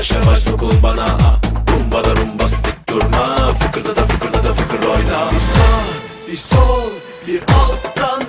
Yavaş yavaş sokul bana. Rumba da rumba stik durma. Fıkırda da fıkırda da fıkır oyna. Bir sağ bir sol bir alttan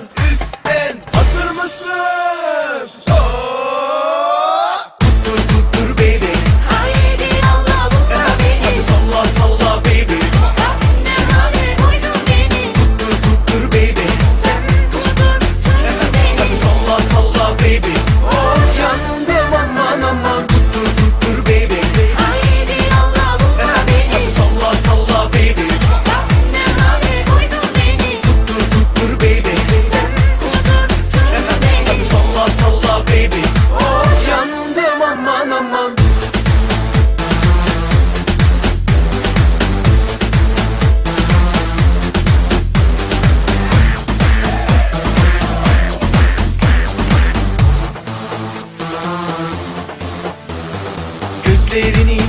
gözlerini